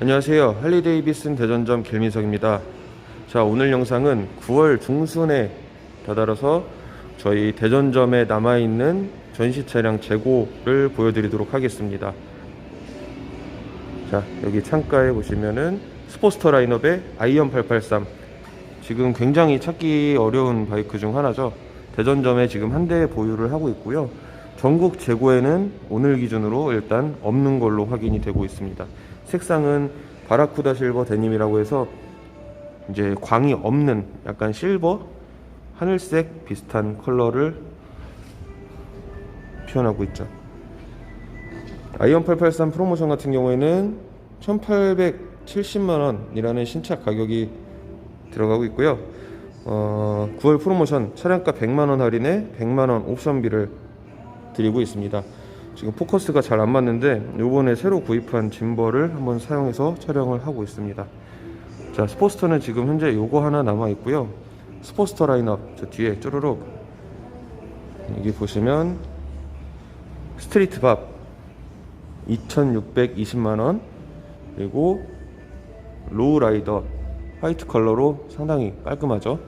안녕하세요. 할리데이비슨 대전점 길민석입니다. 자, 오늘 영상은 9월 중순에 다다라서 저희 대전점에 남아있는 전시 차량 재고를 보여드리도록 하겠습니다. 자, 여기 창가에 보시면은 스포스터 라인업의 아이언 883. 지금 굉장히 찾기 어려운 바이크 중 하나죠. 대전점에 지금 한 대 보유를 하고 있고요. 전국 재고에는 오늘 기준으로 일단 없는 걸로 확인이 되고 있습니다. 색상은 바라쿠다 실버 데님이라고 해서 이제 광이 없는 약간 실버 하늘색 비슷한 컬러를 표현하고 있죠. 아이언 883 프로모션 같은 경우에는 1870만 원이라는 신차 가격이 들어가고 있고요. 어, 9월 프로모션 차량가 100만 원 할인에 100만 원 옵션비를 드리고 있습니다. 지금 포커스가 잘 안 맞는데 요번에 새로 구입한 짐벌을 한번 사용해서 촬영을 하고 있습니다. 자, 스포스터는 지금 현재 요거 하나 남아 있고요. 스포스터 라인업 저 뒤에 쪼르륵 여기 보시면 스트리트 밥 2,620만 원 그리고 로우 라이더 화이트 컬러로 상당히 깔끔하죠.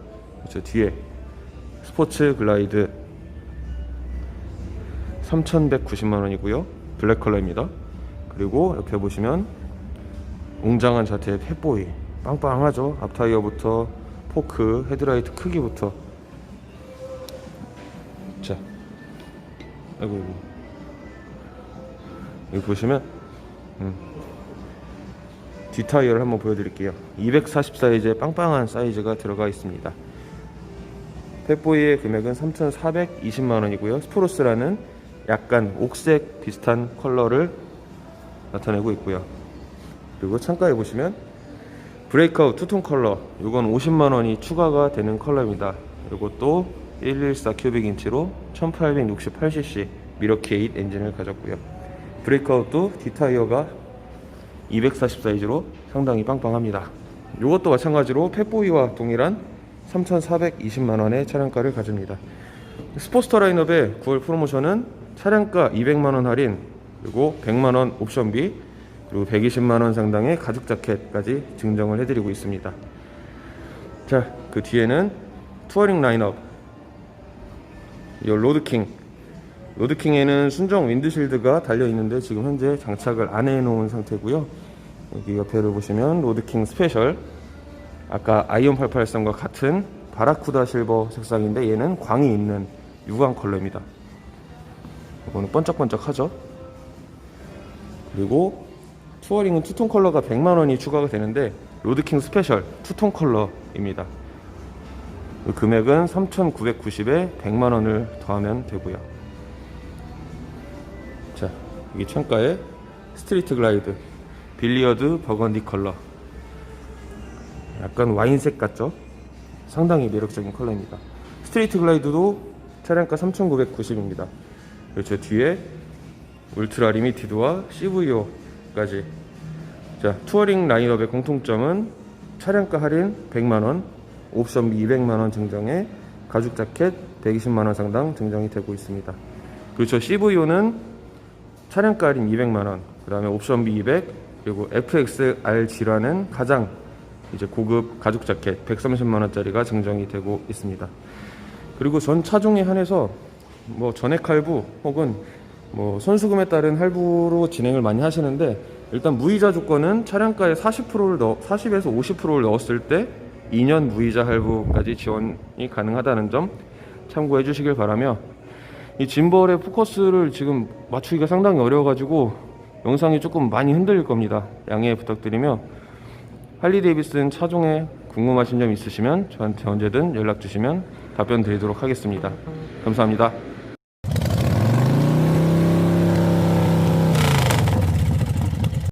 저 뒤에 스포츠 글라이드 3,190만 원이고요. 블랙 컬러입니다. 그리고 옆에 보시면 웅장한 자태의 펫보이 빵빵하죠. 앞타이어부터 포크, 헤드라이트 크기부터 자, 아이고. 여기 보시면 음, 뒷타이어를 한번 보여드릴게요. 240 사이즈의 빵빵한 사이즈가 들어가 있습니다. 펫보이의 금액은 3,420만 원이고요. 스프로스라는 약간 옥색 비슷한 컬러를 나타내고 있고요. 그리고 창가에 보시면 브레이크아웃 투톤 컬러 이건 50만 원이 추가가 되는 컬러입니다. 이것도 114 큐빅 인치로 1868cc 미러케이트 엔진을 가졌고요. 브레이크아웃도 뒷타이어가 240 사이즈로 상당히 빵빵합니다. 이것도 마찬가지로 펫보이와 동일한 3,420만 원의 차량가를 가집니다. 스포스터 라인업의 9월 프로모션은 차량가 200만 원 할인 그리고 100만 원 옵션비 그리고 120만 원 상당의 가죽 자켓까지 증정을 해드리고 있습니다. 자, 그 뒤에는 투어링 라인업 이 로드킹 로드킹에는 순정 윈드실드가 달려 있는데 지금 현재 장착을 안 해놓은 상태고요. 여기 옆에를 보시면 로드킹 스페셜 아까 아이언 883과 같은 바라쿠다 실버 색상인데 얘는 광이 있는 유광 컬러입니다. 이거는 번쩍번쩍하죠. 그리고 투어링은 투톤 컬러가 100만 원이 추가가 되는데 로드킹 스페셜 투톤 컬러입니다. 그 금액은 3,990에 100만 원을 더하면 되고요. 자, 여기 창가에 스트리트 글라이드 빌리어드 버건디 컬러 약간 와인색 같죠? 상당히 매력적인 컬러입니다. 스트리트 글라이드도 차량가 3,990입니다. 그리고 저 뒤에 울트라 리미티드와 CVO까지 자 투어링 라인업의 공통점은 차량가 할인 100만원 옵션비 200만원 증정에 가죽 자켓 120만원 상당 증정이 되고 있습니다. 그리고 저 CVO는 차량가 할인 200만원 그 다음에 옵션비 200 그리고 FXRG라는 가장 이제 고급 가죽 자켓 130만 원짜리가 증정이 되고 있습니다. 그리고 전 차종에 한해서 뭐 전액 할부 혹은 뭐 선수금에 따른 할부로 진행을 많이 하시는데 일단 무이자 조건은 차량가의 40%를 넣 40에서 50%를 넣었을 때 2년 무이자 할부까지 지원이 가능하다는 점 참고해 주시길 바라며 이 짐벌의 포커스를 지금 맞추기가 상당히 어려워 가지고 영상이 조금 많이 흔들릴 겁니다. 양해 부탁드리며 할리 데이비슨 차종에 궁금하신 점 있으시면 저한테 언제든 연락 주시면 답변 드리도록 하겠습니다. 감사합니다.